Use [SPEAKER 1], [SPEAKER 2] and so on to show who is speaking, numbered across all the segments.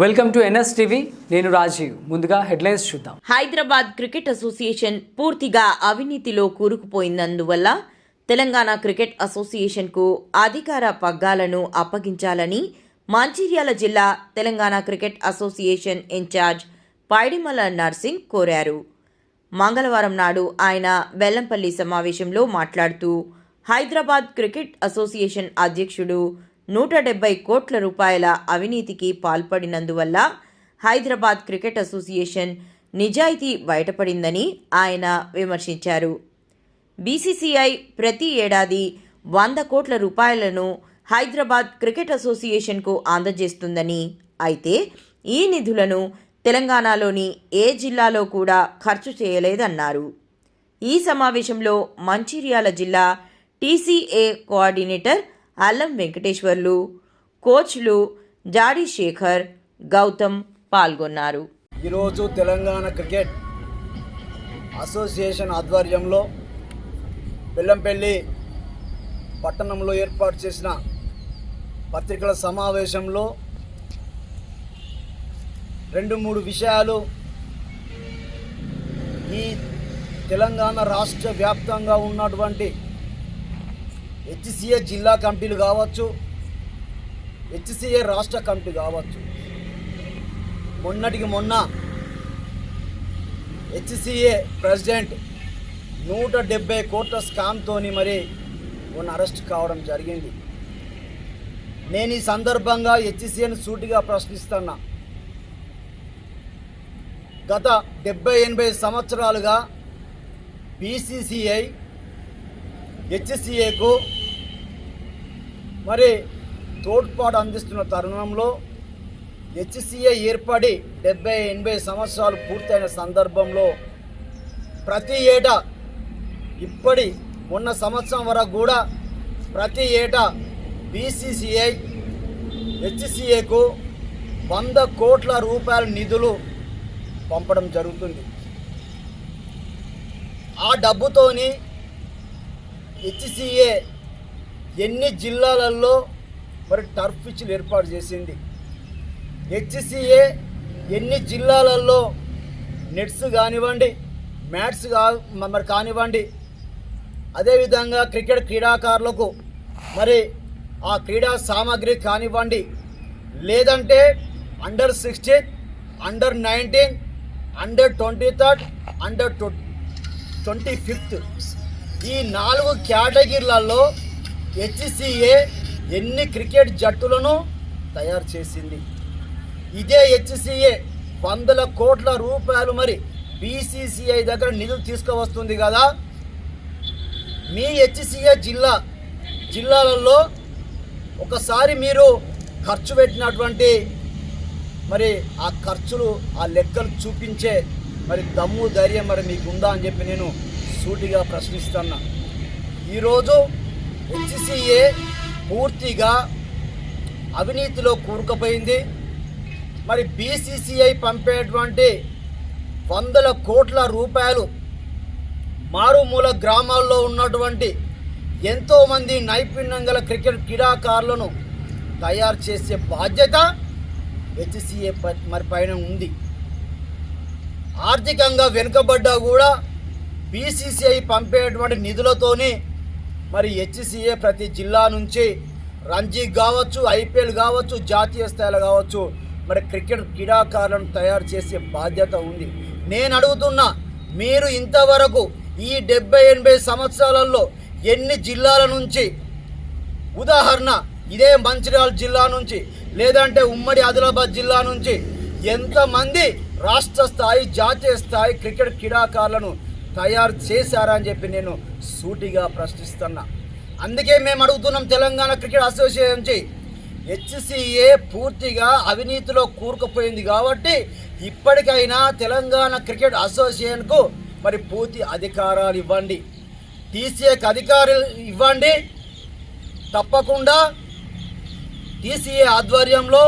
[SPEAKER 1] Welcome to NS TV. నేను రాజీవ్. ముందుగా headlines చూద్దాం.
[SPEAKER 2] హైదరాబాద్ క్రికెట్ అసోసియేషన్ పూర్తిగా అవినీతిలో కూరుకుపోయినందువల్ల తెలంగాణ క్రికెట్ అసోసియేషన్కు అధికార పగ్గాలను అప్పగించాలని మంచిర్యాల జిల్లా Telangana cricket association in charge Paidimala Narsing కోరారు. మంగళవారం నాడు ఆయన బెల్లంపల్లి సమావేశంలో మాట్లాడుతూ హైదరాబాద్ క్రికెట్ అసోసియేషన్ అధ్యక్షుడు నూట డెబ్బై కోట్ల రూపాయల అవినీతికి పాల్పడినందువల్ల హైదరాబాద్ క్రికెట్ అసోసియేషన్ నిజాయితీ బయటపడిందని ఆయన విమర్శించారు. బీసీసీఐ ప్రతి ఏడాది వంద కోట్ల రూపాయలను హైదరాబాద్ క్రికెట్ అసోసియేషన్కు అందజేస్తుందని అయితే ఈ నిధులను తెలంగాణలోని ఏ జిల్లాలో కూడా ఖర్చు చేయలేదన్నారు. ఈ సమావేశంలో మంచిర్యాల జిల్లా టీసీఏ కోఆర్డినేటర్ అల్లం వెంకటేశ్వర్లు కోచ్లు జాడీ శేఖర్ గౌతమ్ పాల్గొన్నారు.
[SPEAKER 3] ఈరోజు తెలంగాణ క్రికెట్ అసోసియేషన్ ఆధ్వర్యంలో బెల్లంపల్లి పట్టణంలో ఏర్పాటు చేసిన పత్రికల సమావేశంలో రెండు మూడు విషయాలు ఈ తెలంగాణ రాష్ట్ర వ్యాప్తంగా ఉన్నటువంటి హెచ్సిఏ జిల్లా కమిటీలు కావచ్చు హెచ్సిఏ రాష్ట్ర కమిటీ కావచ్చు. మొన్నటికి మొన్న హెచ్సిఏ ప్రెసిడెంట్ నూట డెబ్బై కోట్ల స్కామ్తోని మరి ఉన్న అరెస్ట్ కావడం జరిగింది. నేను ఈ సందర్భంగా హెచ్సిఏని సూటిగా ప్రశ్నిస్తున్నా. గత డెబ్బై ఎనభై సంవత్సరాలుగా బీసీసీఐ హెచ్సిఏకు మరి తోడ్పాటు అందిస్తున్న తరుణంలో హెచ్సిఏ ఏర్పడి డెబ్బై ఎనభై సంవత్సరాలు పూర్తయిన సందర్భంలో ప్రతి ఏటా ఇప్పటి మొన్న సంవత్సరం వరకు కూడా ప్రతి ఏటా బీసీసీఐ హెచ్సిఏకు వంద కోట్ల రూపాయల నిధులు పంపడం జరుగుతుంది. ఆ డబ్బుతోని హెచ్సిఏ ఎన్ని జిల్లాలలో మరి టర్ఫ్ పిచ్లు ఏర్పాటు చేసింది? హెచ్సిఏ ఎన్ని జిల్లాలలో నెట్స్ కానివ్వండి మ్యాట్స్ కా మరి కానివ్వండి అదేవిధంగా క్రికెట్ క్రీడాకారులకు మరి ఆ క్రీడా సామాగ్రి కానివ్వండి లేదంటే under sixteen under nineteen under twenty third under twenty fifth ఈ నాలుగు కేటగిరీలలో హెచ్సిఏ ఎన్ని క్రికెట్ జట్టులను తయారు చేసింది? ఇదే హెచ్సిఏ వందల కోట్ల రూపాయలు మరి బీసీసీఐ దగ్గర నిధులు తీసుకువస్తుంది కదా? మీ హెచ్సిఏ జిల్లా జిల్లాలలో ఒకసారి మీరు ఖర్చు పెట్టినటువంటి మరి ఆ ఖర్చులు ఆ లెక్కలు చూపించే మరి దమ్ము ధైర్యం మరి మీకు ఉందా అని చెప్పి నేను సూటిగా ప్రశ్నిస్తున్నా. ఈరోజు హెచ్సిఏ పూర్తిగా అవినీతిలో కూరుకుపోయింది. మరి బీసీసీఐ పంపేటువంటి వందల కోట్ల రూపాయలు మారుమూల గ్రామాల్లో ఉన్నటువంటి ఎంతోమంది నైపుణ్యం గల క్రికెట్ క్రీడాకారులను తయారు చేసే బాధ్యత హెచ్సిఏ మరి పైన ఉంది. ఆర్థికంగా వెనుకబడ్డా కూడా బీసీసీఐ పంపేటువంటి నిధులతోని మరి హెచ్సిఏ ప్రతి జిల్లా నుంచి రంజీ కావచ్చు ఐపీఎల్ కావచ్చు జాతీయ స్థాయిలో కావచ్చు మరి క్రికెట్ క్రీడాకారులను తయారు చేసే బాధ్యత ఉంది. నేను అడుగుతున్నా మీరు ఇంతవరకు ఈ డెబ్బై ఎనభై సంవత్సరాలలో ఎన్ని జిల్లాల నుంచి ఉదాహరణ ఇదే మంచిర్యాల జిల్లా నుంచి లేదంటే ఉమ్మడి ఆదిలాబాద్ జిల్లా నుంచి ఎంతమంది రాష్ట్ర స్థాయి జాతీయ స్థాయి క్రికెట్ క్రీడాకారులను తయారు చేశారా అని చెప్పి నేను సూటిగా ప్రశ్నిస్తున్నా. అందుకే మేము అడుగుతున్నాం తెలంగాణ క్రికెట్ అసోసియేషన్ నుంచి హెచ్సిఏ పూర్తిగా అవినీతిలో కూరుకుపోయింది కాబట్టి ఇప్పటికైనా తెలంగాణ క్రికెట్ అసోసియేషన్కు మరి పూర్తి అధికారాలు ఇవ్వండి. టీసీఏకి అధికారులు ఇవ్వండి. తప్పకుండా టీసీఏ ఆధ్వర్యంలో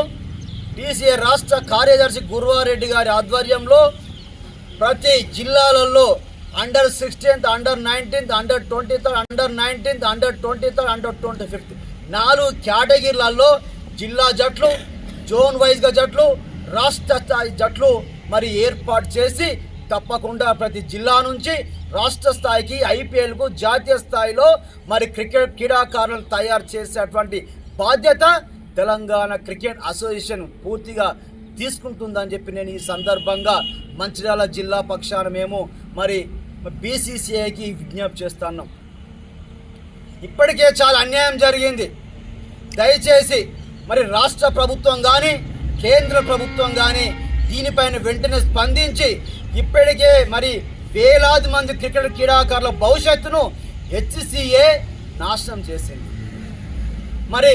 [SPEAKER 3] టీసీఏ రాష్ట్ర కార్యదర్శి గురువారెడ్డి గారి ఆధ్వర్యంలో ప్రతి జిల్లాలలో under sixteenth under nineteenth under twenty third under nineteenth under twenty third under twenty fifth నాలుగు కేటగిరీలలో జిల్లా జట్లు జోన్ వైజ్గా జట్లు రాష్ట్ర స్థాయి జట్లు మరి ఏర్పాటు చేసి తప్పకుండా ప్రతి జిల్లా నుంచి రాష్ట్ర స్థాయికి ఐపీఎల్కు జాతీయ స్థాయిలో మరి క్రికెట్ క్రీడాకారులను తయారు చేసేటువంటి బాధ్యత తెలంగాణ క్రికెట్ అసోసియేషన్ పూర్తిగా తీసుకుంటుందని చెప్పి నేను ఈ సందర్భంగా మంచిర్యాల జిల్లా పక్షాన మేము మరి బీసీసీఐకి విజ్ఞప్తి చేస్తున్నాం. ఇప్పటికే చాలా అన్యాయం జరిగింది. దయచేసి మరి రాష్ట్ర ప్రభుత్వం కానీ కేంద్ర ప్రభుత్వం కానీ దీనిపైన వెంటనే స్పందించి ఇప్పటికే మరి వేలాది మంది క్రికెట్ క్రీడాకారుల భవిష్యత్తును హెచ్సిఏ నాశనం చేసింది. మరి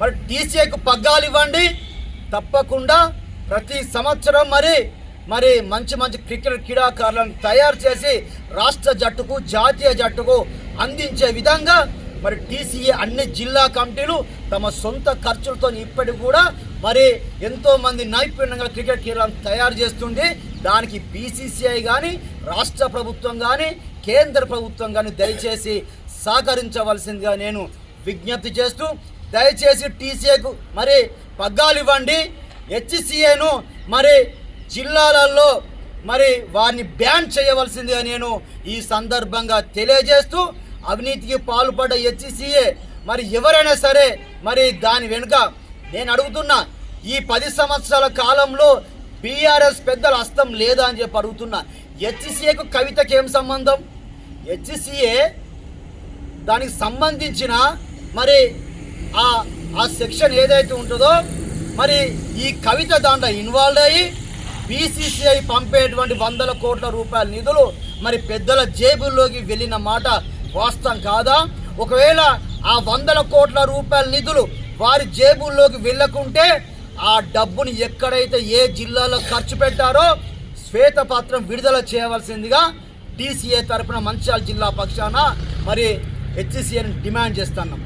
[SPEAKER 3] మరి టీసీఏకు పగ్గాలు ఇవ్వండి తప్పకుండా ప్రతి సంవత్సరం మరి మరి మంచి మంచి క్రికెట్ క్రీడాకారులను తయారు చేసి రాష్ట్ర జట్టుకు జాతీయ జట్టుకు అందించే విధంగా మరి టీసీఏ అన్ని జిల్లా కమిటీలు తమ సొంత ఖర్చులతో ఇప్పటికి కూడా మరి ఎంతోమంది నైపుణ్యంగా క్రికెట్ క్రీడలను తయారు చేస్తుంది దానికి బీసీసీఐ కానీ రాష్ట్ర ప్రభుత్వం కానీ కేంద్ర ప్రభుత్వం కానీ దయచేసి సహకరించవలసిందిగా నేను విజ్ఞప్తి చేస్తూ దయచేసి టీసీఏకు మరి పగ్గాలు ఇవ్వండి. హెచ్సిఏను మరి జిల్లాలలో మరి వారిని బ్యాన్ చేయవలసిందిగా నేను ఈ సందర్భంగా తెలియజేస్తూ అవినీతికి పాల్పడ్డ హెచ్సిఏ మరి ఎవరైనా సరే మరి దాని వెనుక నేను అడుగుతున్నా ఈ పది సంవత్సరాల కాలంలో బీఆర్ఎస్ పెద్దల హస్తం లేదా అని చెప్పి అడుగుతున్నా. హెచ్సిఏకు కవితకి ఏం సంబంధం? హెచ్సిఏ దానికి సంబంధించిన మరి ఆ ఆ సెక్షన్ ఏదైతే ఉంటుందో మరి ఈ కవిత దాంట్లో ఇన్వాల్వ్ అయ్యి బీసీసీఐ పంపేటువంటి వందల కోట్ల రూపాయల నిధులు మరి పెద్దల జేబుల్లోకి వెళ్ళిన మాట వాస్తవం కాదా? ఒకవేళ ఆ వందల కోట్ల రూపాయల నిధులు వారి జేబుల్లోకి వెళ్ళకుంటే ఆ డబ్బుని ఎక్కడైతే ఏ జిల్లాలో ఖర్చు పెట్టారో శ్వేతపత్రం విడుదల చేయవలసిందిగా టీసీఏ తరఫున మంచిర్యాల జిల్లా పక్షాన మరి హెచ్సిఏని డిమాండ్ చేస్తున్నాం.